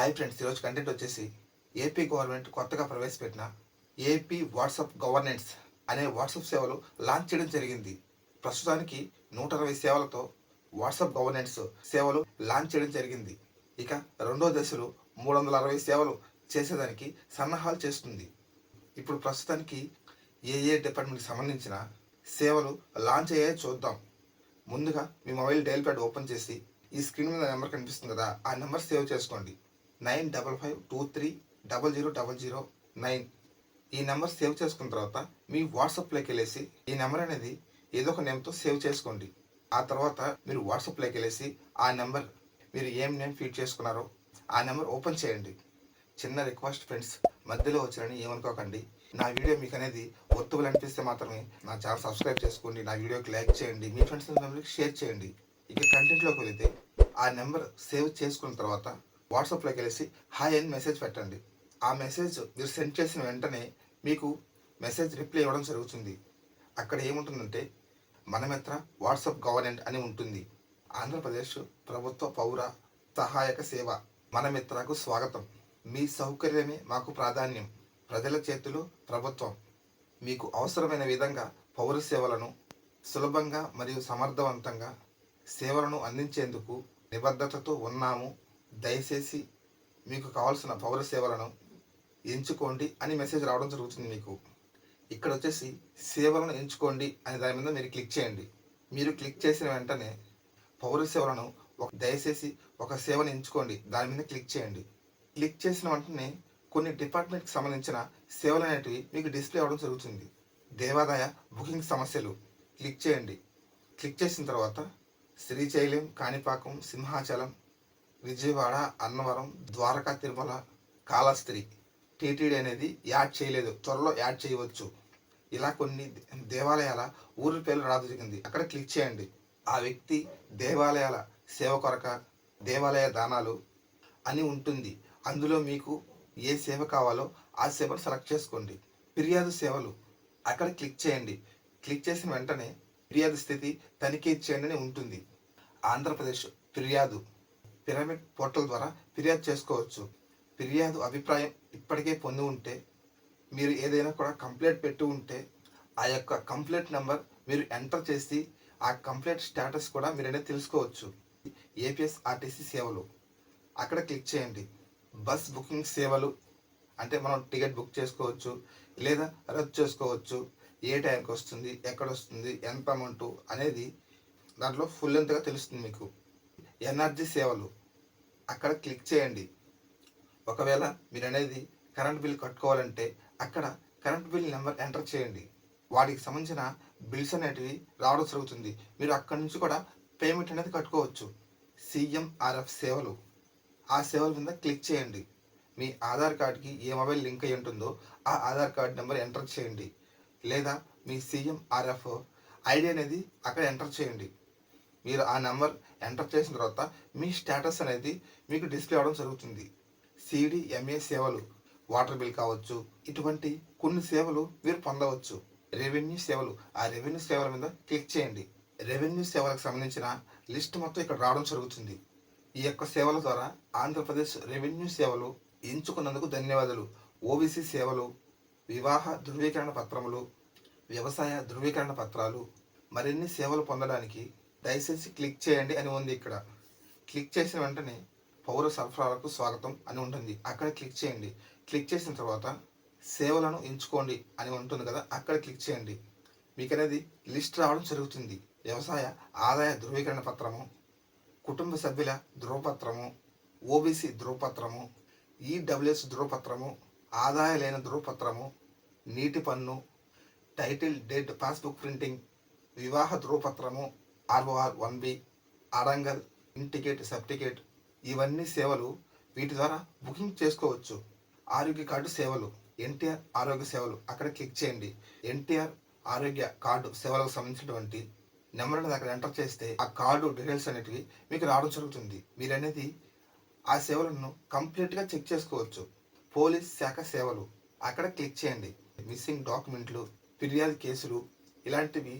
Hi friends ఈరోజు content వచ్చేసి AP government కొత్తగా ప్రవేశపెట్టిన ఏపీ వాట్సాప్ గవర్నెన్స్ అనే వాట్సాప్ సేవలు లాంచ్ చేయడం జరిగింది. ప్రస్తుతానికి నూట అరవై సేవలతో వాట్సాప్ గవర్నెన్స్ సేవలు లాంచ్ చేయడం జరిగింది. ఇక రెండో దశలో మూడు వందల అరవై సేవలు చేసేదానికి సన్నాహాలు చేస్తుంది. ఇప్పుడు ప్రస్తుతానికి ఏ ఏ డిపార్ట్మెంట్కి సంబంధించిన సేవలు లాంచ్ అయ్యాయో చూద్దాం. ముందుగా మీ మొబైల్ డైల్ ప్యాడ్ ఓపెన్ చేసి ఈ స్క్రీన్ మీద నెంబర్ కనిపిస్తుంది కదా ఆ నెంబర్ సేవ్ చేసుకోండి. Nine double five two three double zero double zero nine. ఈ నెంబర్ సేవ్ చేసుకున్న తర్వాత మీ వాట్సాప్లోకి వెళ్ళేసి ఈ నెంబర్ అనేది ఏదో ఒక నేమ్తో సేవ్ చేసుకోండి. ఆ తర్వాత మీరు వాట్సాప్లోకి వెళ్ళేసి ఆ నెంబర్ మీరు ఏం నేమ్ ఫీడ్ చేసుకున్నారో ఆ నెంబర్ ఓపెన్ చేయండి. చిన్న రిక్వెస్ట్ ఫ్రెండ్స్ మధ్యలో వచ్చారని ఏమనుకోకండి. నా వీడియో మీకు అనేది ఒత్తువులు అనిపిస్తే మాత్రమే నా ఛానల్ సబ్స్క్రైబ్ చేసుకోండి నా వీడియోకి లైక్ చేయండి మీ ఫ్రెండ్స్ మెంబర్కి షేర్ చేయండి. ఇక కంటెంట్లోకి వెళితే ఆ నెంబర్ సేవ్ చేసుకున్న తర్వాత వాట్సాప్లోకి వెళ్ళేసి హాయ్ అని మెసేజ్ పెట్టండి. ఆ మెసేజ్ మీరు సెండ్ చేసిన వెంటనే మీకు మెసేజ్ రిప్లై ఇవ్వడం జరుగుతుంది. అక్కడ ఏముంటుందంటే మనమిత్ర వాట్సాప్ గవర్నెంట్ అని ఉంటుంది. ఆంధ్రప్రదేశ్ ప్రభుత్వ పౌర సహాయక సేవ మనమిత్రకు స్వాగతం. మీ సౌకర్యమే మాకు ప్రాధాన్యం. ప్రజల చేతులు ప్రభుత్వం. మీకు అవసరమైన విధంగా పౌర సేవలను సులభంగా మరియు సమర్థవంతంగా సేవలను అందించేందుకు నిబద్ధతతో ఉన్నాము. దయచేసి మీకు కావాల్సిన పౌర సేవలను ఎంచుకోండి అని మెసేజ్ రావడం జరుగుతుంది మీకు. ఇక్కడ వచ్చేసి సేవలను ఎంచుకోండి అనే దాని మీద మీరు క్లిక్ చేయండి. మీరు క్లిక్ చేసిన వెంటనే పౌర సేవలను ఒక దయచేసి ఒక సేవను ఎంచుకోండి. దాని మీద క్లిక్ చేయండి. క్లిక్ చేసిన వెంటనే కొన్ని డిపార్ట్మెంట్కి సంబంధించిన సేవలు అనేటివి మీకు డిస్ప్లే అవ్వడం జరుగుతుంది. దేవాదాయ బుకింగ్ సమస్యలు క్లిక్ చేయండి. క్లిక్ చేసిన తర్వాత శ్రీశైలం కాణిపాకం సింహాచలం విజయవాడ అన్నవరం ద్వారకా తిరుమల కాళహస్త్రి టీటీడీ అనేది యాడ్ చేయలేదు. త్వరలో యాడ్ చేయవచ్చు. ఇలా కొన్ని దేవాలయాల ఊరి పేర్లు రాదు జరిగింది. అక్కడ క్లిక్ చేయండి. ఆ వ్యక్తి దేవాలయాల సేవ కొరక దేవాలయ దానాలు అని ఉంటుంది. అందులో మీకు ఏ సేవ కావాలో ఆ సేవను సెలెక్ట్ చేసుకోండి. ఫిర్యాదు సేవలు. అక్కడ క్లిక్ చేయండి. క్లిక్ చేసిన వెంటనే ఫిర్యాదు స్థితి తనిఖీ చేయండి అని ఉంటుంది. ఆంధ్రప్రదేశ్ ఫిర్యాదు. పిరమిడ్ పోర్టల్ ద్వారా ఫిర్యాదు చేసుకోవచ్చు. ఫిర్యాదు అభిప్రాయం ఇప్పటికే పొంది ఉంటే మీరు ఏదైనా కూడా కంప్లైంట్ పెట్టి ఉంటే ఆ యొక్క కంప్లైంట్ నెంబర్ మీరు ఎంటర్ చేసి ఆ కంప్లైంట్ స్టేటస్ కూడా మీరు అనేది తెలుసుకోవచ్చు. ఏపీఎస్ ఆర్టీసీ సేవలు. అక్కడ క్లిక్ చేయండి. బస్ బుకింగ్ సేవలు అంటే మనం టికెట్ బుక్ చేసుకోవచ్చు లేదా రద్దు చేసుకోవచ్చు. ఏ టైంకి వస్తుంది ఎక్కడ వస్తుంది ఎంత అమౌంట్ అనేది దాంట్లో ఫుల్ ఎంతగా తెలుస్తుంది మీకు. ఎనర్జీ సేవలు. అక్కడ క్లిక్ చేయండి. ఒకవేళ మీరు అనేది కరెంట్ బిల్ కట్టుకోవాలంటే అక్కడ కరెంట్ బిల్ నెంబర్ ఎంటర్ చేయండి. వాటికి సంబంధించిన బిల్స్ అనేటివి రావడం జరుగుతుంది. మీరు అక్కడి నుంచి కూడా పేమెంట్ అనేది కట్టుకోవచ్చు. సిఎంఆర్ఎఫ్ సేవలు. ఆ సేవల మీద క్లిక్ చేయండి. మీ ఆధార్ కార్డ్కి ఏ మొబైల్ లింక్ అయి ఉంటుందో ఆ ఆధార్ కార్డ్ నెంబర్ ఎంటర్ చేయండి. లేదా మీ సిఎంఆర్ఎఫ్ ఐడి అనేది అక్కడ ఎంటర్ చేయండి. మీరు ఆ నెంబర్ ఎంటర్ చేసిన తర్వాత మీ స్టేటస్ అనేది మీకు డిస్ప్లే అవ్వడం జరుగుతుంది. సిడిఎంఏ సేవలు వాటర్ బిల్ కావచ్చు ఇటువంటి కొన్ని సేవలు మీరు పొందవచ్చు. రెవెన్యూ సేవలు ఆ రెవెన్యూ సేవల మీద క్లిక్ చేయండి. రెవెన్యూ సేవలకు సంబంధించిన లిస్ట్ మొత్తం ఇక్కడ రావడం జరుగుతుంది. ఈ యొక్క సేవల ద్వారా ఆంధ్రప్రదేశ్ రెవెన్యూ సేవలు ఎంచుకున్నందుకు ధన్యవాదాలు. ఓబీసీ సేవలు వివాహ ధృవీకరణ పత్రములు వ్యవసాయ ధృవీకరణ పత్రాలు మరిన్ని సేవలు పొందడానికి దయచేసి క్లిక్ చేయండి అని ఉంది ఇక్కడ. క్లిక్ చేసిన వెంటనే పౌర సరఫరాలకు స్వాగతం అని ఉంటుంది. అక్కడ క్లిక్ చేయండి. క్లిక్ చేసిన తర్వాత సేవలను ఎంచుకోండి అని ఉంటుంది కదా అక్కడ క్లిక్ చేయండి. మీకు అనేది లిస్ట్ రావడం జరుగుతుంది. వ్యవసాయ ఆదాయ ధృవీకరణ పత్రము కుటుంబ సభ్యుల ధృవపత్రము ఓబీసీ ధృవపత్రము ఈడబ్ల్యూఎస్ ధృవపత్రము ఆదాయ లేని ధృవపత్రము నీటి పన్ను టైటిల్ డేట్ పాస్బుక్ ప్రింటింగ్ వివాహ ధృవపత్రము ఆర్ఓఆర్ వన్ బి అడంగల్ ఇంటికేట్ సర్టిఫికేట్ ఇవన్నీ సేవలు వీటి ద్వారా బుకింగ్ చేసుకోవచ్చు. ఆరోగ్య కార్డు సేవలు ఎన్టీఆర్ ఆరోగ్య సేవలు అక్కడ క్లిక్ చేయండి. ఎన్టీఆర్ ఆరోగ్య కార్డు సేవలకు సంబంధించినటువంటి నెంబర్ని అక్కడ ఎంటర్ చేస్తే ఆ కార్డు డీటెయిల్స్ అనేటివి మీకు రావడం జరుగుతుంది. మీరు అనేది ఆ సేవలను కంప్లీట్గా చెక్ చేసుకోవచ్చు. పోలీస్ శాఖ సేవలు అక్కడ క్లిక్ చేయండి. మిస్సింగ్ డాక్యుమెంట్లు ఫిర్యాదు కేసులు ఇలాంటివి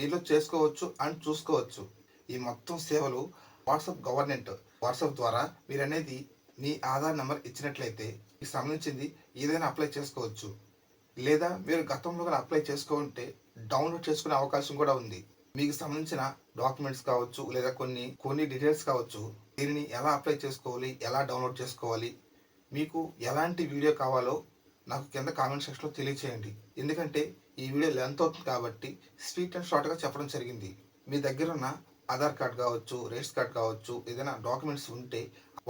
దీనిలో చేసుకోవచ్చు అండ్ చూసుకోవచ్చు. ఈ మొత్తం సేవలు వాట్సాప్ గవర్నమెంట్ వాట్సాప్ ద్వారా మీరు అనేది మీ ఆధార్ నెంబర్ ఇచ్చినట్లయితే మీకు సంబంధించింది ఏదైనా అప్లై చేసుకోవచ్చు. లేదా మీరు గతంలో కూడా అప్లై చేసుకుంటే డౌన్లోడ్ చేసుకునే అవకాశం కూడా ఉంది. మీకు సంబంధించిన డాక్యుమెంట్స్ కావచ్చు లేదా కొన్ని కొన్ని డీటెయిల్స్ కావచ్చు దీనిని ఎలా అప్లై చేసుకోవాలి ఎలా డౌన్లోడ్ చేసుకోవాలి మీకు ఎలాంటి వీడియో కావాలో నాకు కింద కామెంట్ సెక్షన్లో తెలియచేయండి. ఎందుకంటే ఈ వీడియో లెంత్ అవుతుంది కాబట్టి స్వీట్ అండ్ షార్ట్గా చెప్పడం జరిగింది. మీ దగ్గర ఉన్న ఆధార్ కార్డ్ కావచ్చు రేషన్ కార్డ్ కావచ్చు ఏదైనా డాక్యుమెంట్స్ ఉంటే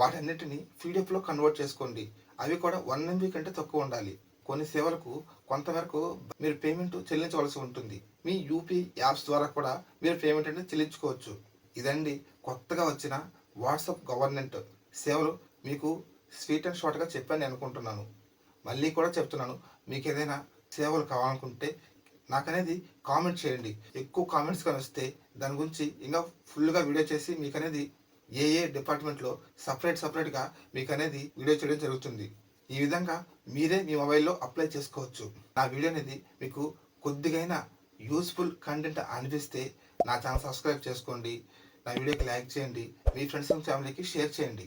వాటన్నిటిని పీడిఎఫ్లో కన్వర్ట్ చేసుకోండి. అవి కూడా వన్ ఎంబీ కంటే తక్కువ ఉండాలి. కొన్ని సేవలకు కొంతవరకు మీరు పేమెంట్ చెల్లించవలసి ఉంటుంది. మీ యూపీఐ యాప్స్ ద్వారా కూడా మీరు పేమెంట్ అనేది చెల్లించుకోవచ్చు. ఇదండి కొత్తగా వచ్చిన వాట్సాప్ గవర్నమెంట్ సేవలు. మీకు స్వీట్ అండ్ షార్ట్గా చెప్పాను అనుకుంటున్నాను. మళ్ళీ కూడా చెప్తున్నాను. మీకు ఏదైనా సేవలు కావాలనుకుంటే నాకనేది కామెంట్ చేయండి. ఎక్కువ కామెంట్స్ కానీ వస్తే దాని గురించి ఇంకా ఫుల్గా వీడియో చేసి మీకు అనేది ఏ ఏ డిపార్ట్మెంట్లో సపరేట్ సపరేట్గా మీకు అనేది వీడియో చేయడం జరుగుతుంది. ఈ విధంగా మీరే మీ మొబైల్లో అప్లై చేసుకోవచ్చు. నా వీడియో అనేది మీకు కొద్దిగైనా యూస్ఫుల్ కంటెంట్ అనిపిస్తే నా ఛానల్ సబ్స్క్రైబ్ చేసుకోండి. నా వీడియోకి లైక్ చేయండి. మీ ఫ్రెండ్స్ అండ్ ఫ్యామిలీకి షేర్ చేయండి.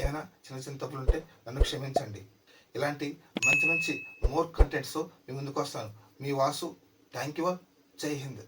ఏమైనా చిన్న చిన్న తప్పులు ఉంటే నన్ను క్షమించండి. ఇలాంటి మంచి మంచి మోర్ కంటెంట్స్ మీ ముందుకు వస్తాను. మీ వాసు థ్యాంక్ యూ జై హింద్.